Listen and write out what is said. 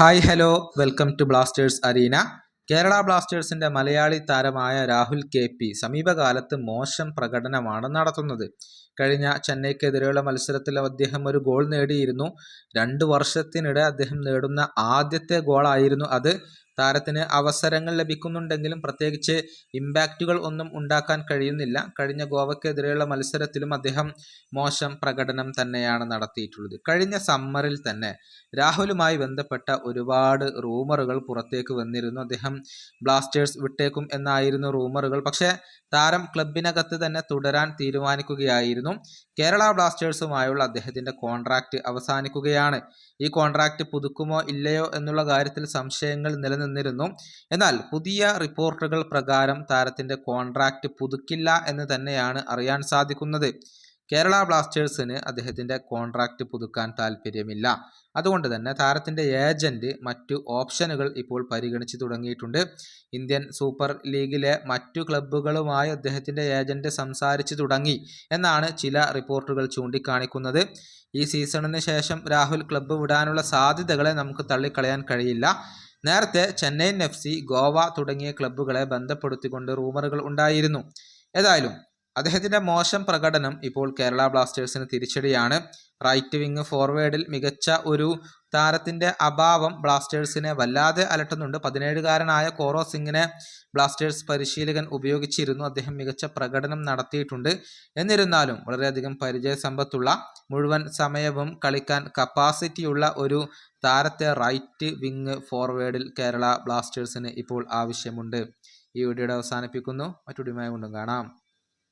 Hi hello welcome to Blasters arena Kerala ബ്ലാസ്റ്റേഴ്സിന്റെ മലയാളി താരമായ Rahul K P സമീപകാലത്ത് മോശം പ്രകടനമാണ് നടത്തുന്നത്. കഴിഞ്ഞ ചെന്നൈക്കെതിരെയുള്ള മത്സരത്തിൽ അദ്ദേഹം ഒരു ഗോൾ നേടിയിരുന്നു. രണ്ട് വർഷത്തിനിടെ അദ്ദേഹം നേടുന്ന ആദ്യത്തെ ഗോളായിരുന്നു അത്. താരത്തിന് അവസരങ്ങൾ ലഭിക്കുന്നുണ്ടെങ്കിലും പ്രത്യേകിച്ച് ഇമ്പാക്റ്റുകൾ ഒന്നും ഉണ്ടാക്കാൻ കഴിയുന്നില്ല. കഴിഞ്ഞ ഗോവയ്ക്കെതിരെയുള്ള മത്സരത്തിലും അദ്ദേഹം മോശം പ്രകടനം തന്നെയാണ് നടത്തിയിട്ടുള്ളത്. കഴിഞ്ഞ സമ്മറിൽ തന്നെ രാഹുലുമായി ബന്ധപ്പെട്ട ഒരുപാട് റൂമറുകൾ പുറത്തേക്ക് വന്നിരുന്നു. അദ്ദേഹം ബ്ലാസ്റ്റേഴ്സ് വിട്ടേക്കും എന്നായിരുന്നു റൂമറുകൾ. പക്ഷേ താരം ക്ലബിനകത്ത് തന്നെ തുടരാൻ തീരുമാനിക്കുകയായിരുന്നു. കേരള ബ്ലാസ്റ്റേഴ്സുമായുള്ള അദ്ദേഹത്തിന്റെ കോൺട്രാക്റ്റ് അവസാനിക്കുകയാണ്. ഈ കോൺട്രാക്റ്റ് പുതുക്കുമോ ഇല്ലയോ എന്നുള്ള കാര്യത്തിൽ സംശയങ്ങൾ നിലനിന്നിരുന്നു എന്നാൽ പുതിയ റിപ്പോർട്ടുകൾ പ്രകാരം താരത്തിന്റെ കോൺട്രാക്റ്റ് പുതുക്കില്ല എന്ന് തന്നെയാണ് അറിയാൻ സാധിക്കുന്നത്. കേരള ബ്ലാസ്റ്റേഴ്സിന് അദ്ദേഹത്തിന്റെ കോൺട്രാക്റ്റ് പുതുക്കാൻ താല്പര്യമില്ല അതുകൊണ്ട് തന്നെ താരത്തിന്റെ ഏജന്റ് മറ്റു ഓപ്ഷനുകൾ ഇപ്പോൾ പരിഗണിച്ച് തുടങ്ങിയിട്ടുണ്ട്. ഇന്ത്യൻ സൂപ്പർ ലീഗിലെ മറ്റു ക്ലബ്ബുകളുമായി അദ്ദേഹത്തിന്റെ ഏജന്റ് സംസാരിച്ചു തുടങ്ങി എന്നാണ് ചില റിപ്പോർട്ടുകൾ ചൂണ്ടിക്കാണിക്കുന്നത്. ഈ സീസണിന് ശേഷം രാഹുൽ ക്ലബ്ബ് വിടാനുള്ള സാധ്യതകളെ നമുക്ക് തള്ളിക്കളയാൻ കഴിയില്ല. നേരത്തെ ചെന്നൈയിൻ എഫ് സി ഗോവ തുടങ്ങിയ ക്ലബ്ബുകളെ ബന്ധപ്പെടുത്തിക്കൊണ്ട് റൂമറുകൾ ഉണ്ടായിരുന്നു. ഏതായാലും അദ്ദേഹത്തിന്റെ മോശം പ്രകടനം ഇപ്പോൾ കേരള ബ്ലാസ്റ്റേഴ്സിന് തിരിച്ചടിയാണ്. റൈറ്റ് വിങ് ഫോർവേഡിൽ മികച്ച ഒരു താരത്തിന്റെ അഭാവം ബ്ലാസ്റ്റേഴ്സിനെ വല്ലാതെ അലട്ടുന്നുണ്ട്. പതിനേഴുകാരനായ കോറോ സിംഗിനെ ബ്ലാസ്റ്റേഴ്സ് പരിശീലകൻ ഉപയോഗിച്ചിരുന്നു. അദ്ദേഹം മികച്ച പ്രകടനം നടത്തിയിട്ടുണ്ട്. എന്നിരുന്നാലും വളരെയധികം പരിചയസമ്പത്തുള്ള മുഴുവൻ സമയവും കളിക്കാൻ കപ്പാസിറ്റിയുള്ള ഒരു താരത്തെ റൈറ്റ് വിങ് ഫോർവേഡിൽ കേരള ബ്ലാസ്റ്റേഴ്സിന് ഇപ്പോൾ ആവശ്യമുണ്ട്. ഈ വീഡിയോയുടെ അവസാനിപ്പിക്കുന്നു. മറ്റൊരു കൊണ്ടും കാണാം.